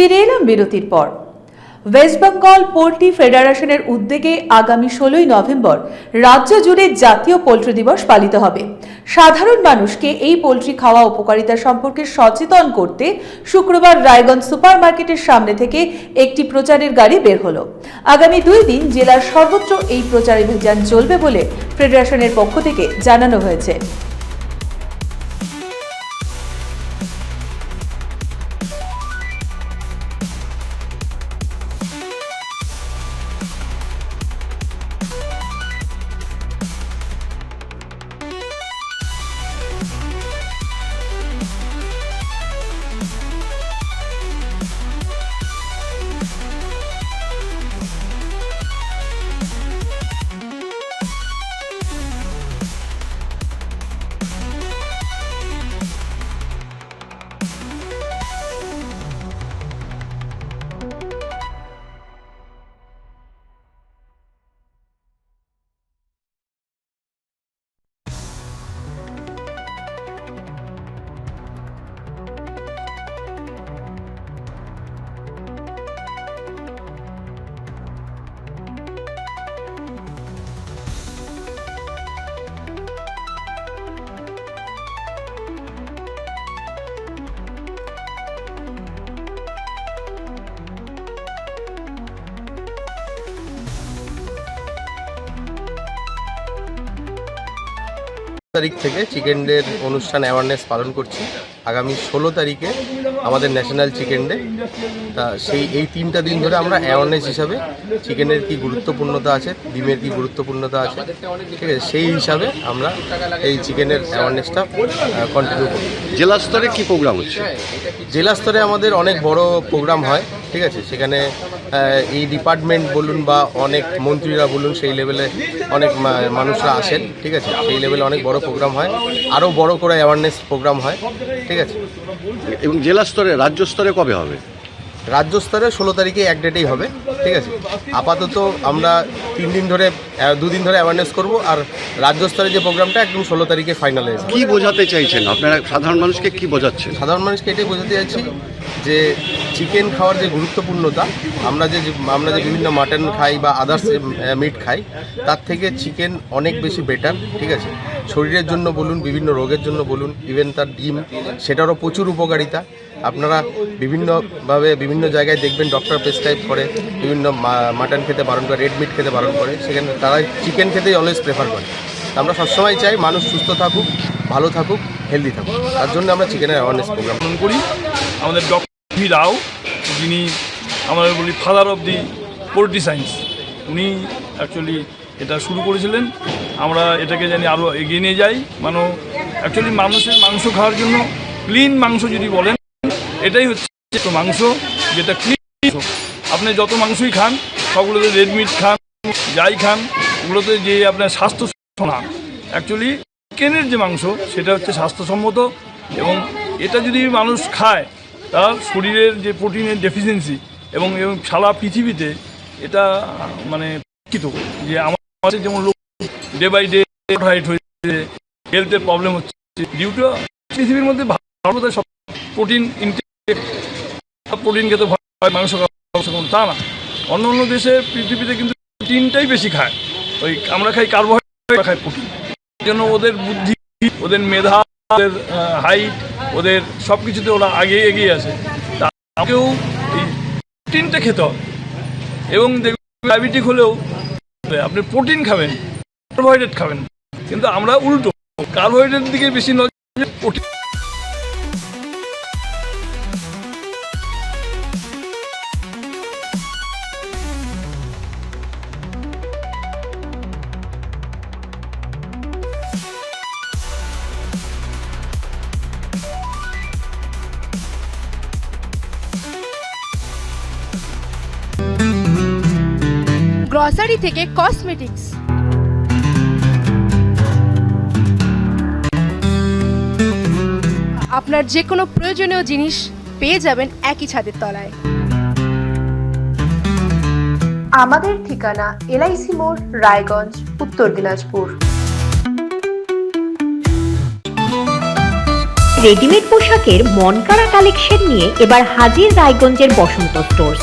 ফিরে এলাম বিরতির পর। ওয়েস্ট বেঙ্গল পোল্ট্রি ফেডারেশনের উদ্যোগে আগামী ষোলোই নভেম্বর রাজ্য জুড়ে জাতীয় পোল্ট্রি দিবস পালিত হবে। সাধারণ মানুষকে এই পোল্ট্রি খাওয়া উপকারিতা সম্পর্কে সচেতন করতে শুক্রবার রায়গঞ্জ সুপার মার্কেটের সামনে থেকে একটি প্রচারের গাড়ি বের হলো। আগামী দুই দিন জেলার সর্বত্র এই প্রচার অভিযান চলবে বলে ফেডারেশনের পক্ষ থেকে জানানো হয়েছে। তারিখ থেকে চিকেন ডের অনুষ্ঠান অ্যাওয়ারনেস পালন করছি। আগামী ষোলো তারিখে আমাদের ন্যাশনাল চিকেন ডে তা সেই এই তিনটা দিন ধরে আমরা অ্যাওয়ারনেস হিসাবে চিকেনের কি গুরুত্বপূর্ণতা আছে ডিমের কি গুরুত্বপূর্ণতা আছে ঠিক আছে? সেই হিসাবে আমরা এই চিকেনের অ্যাওয়ারনেসটা কন্টিনিউ করি জেলা স্তরে কি প্রোগ্রাম হচ্ছে? জেলা স্তরে আমাদের অনেক বড় প্রোগ্রাম হয় ঠিক আছে? সেখানে এই ডিপার্টমেন্ট বলুন বা অনেক মন্ত্রীরা বলুন, সেই লেভেলে অনেক মানুষরা আসেন, ঠিক আছে? সেই লেভেলে অনেক বড় প্রোগ্রাম হয় আরও বড় করে অ্যাওয়ারনেস প্রোগ্রাম হয়, ঠিক আছে? এবং জেলা স্তরে, রাজ্য স্তরে কবে হবে? রাজ্য স্তরে ষোলো তারিখে এক ডেটেই হবে ঠিক আছে? আপাতত আমরা তিন দিন ধরে দুদিন ধরে অ্যাওয়ারনেস করব আর রাজ্য স্তরে যে প্রোগ্রামটা একদম ষোলো তারিখে ফাইনালাইজ কি বোঝাতে চাইছেন? আপনারা সাধারণ মানুষকে কি বোঝাচ্ছেন? সাধারণ মানুষকে এটাই বোঝাতে চাইছি যে চিকেন খাওয়ার যে গুরুত্বপূর্ণতা আমরা যে আমরা যে বিভিন্ন মাটন খাই বা আদার্স মিট খাই তার থেকে চিকেন অনেক বেশি বেটার ঠিক আছে? শরীরের জন্য বলুন বিভিন্ন রোগের জন্য বলুন ইভেন তার ডিম সেটারও প্রচুর উপকারিতা। আপনারা বিভিন্নভাবে বিভিন্ন জায়গায় দেখবেন ডক্টর প্রেসক্রাইব করে, বিভিন্ন মাটন খেতে বারণ করে রেড মিট খেতে বারণ করে। সেখানে তারা চিকেন খেতেই অলওয়েজ প্রেফার করে। আমরা সবসময় চাই মানুষ সুস্থ থাকুক, ভালো থাকুক হেলদি থাকুক। তার জন্য আমরা চিকেনের অ্যাওয়ারনেস প্রোগ্রাম করি। আমাদের ডক্টর রাও, যিনি আমরা বলি father of the poultry science উনি অ্যাকচুয়ালি এটা শুরু করেছিলেন। আমরা এটাকে জানি আরও এগিয়ে নিয়ে যাই। মানে অ্যাকচুয়ালি মানুষের মাংস খাওয়ার জন্য ক্লিন মাংস যদি বলেন এটাই হচ্ছে মাংস, যেটা ক্লিন আপনি যত মাংসই খান, সবগুলোতে রেড মিট খান, যাই খান, ওগুলোতে যে আপনার স্বাস্থ্য না। অ্যাকচুয়ালি চিকেনের যে মাংস, সেটা হচ্ছে স্বাস্থ্যসম্মত এবং এটা যদি মানুষ খায়, তার শরীরের যে প্রোটিনের ডেফিসিয়েন্সি এবং এবং সারা পৃথিবীতে এটা মানে শিক্ষিত যে আমাদের যেমন লোক ডে বাই ডে হাইট হয়েছে হেলথের প্রবলেম হচ্ছে ডিউ টু পৃথিবীর মধ্যে ভারতে সব প্রোটিন ইনটেক প্রোটিন খেতে ভয় মাংস মাংস তা না। অন্য অন্য দেশে পৃথিবীতে কিন্তু প্রোটিনটাই বেশি খায়। ওই আমরা খাই কার্বোহাইড্রেট খাই প্রোটিন জন্য ওদের বুদ্ধি, ওদের মেধা, ওদের হাইট ওদের সব কিছুতে ওরা আগে এগিয়ে আছে। তা আমাকেও এই প্রোটিনটা খেতে হবে। এবং দেখবেন ডায়াবেটিক হলেও আপনি প্রোটিন খাবেন কার্বোহাইড্রেট খাবেন। কিন্তু আমরা উল্টো কার্বোহাইড্রেটের দিকে বেশি নজর প্রোটিন গ্রসারি থেকে কসমেটিক্স। আপনার যে কোনো প্রয়োজনীয় জিনিস পেয়ে যাবেন একই ছাদের তলায়। আমাদের ঠিকানা এলআইসি মোড় রায়গঞ্জ উত্তর দিনাজপুর। রেডিমেড পোশাকের মনকাড়া কালেকশন নিয়ে এবার হাজির রায়গঞ্জের বসন্ত স্টোর্স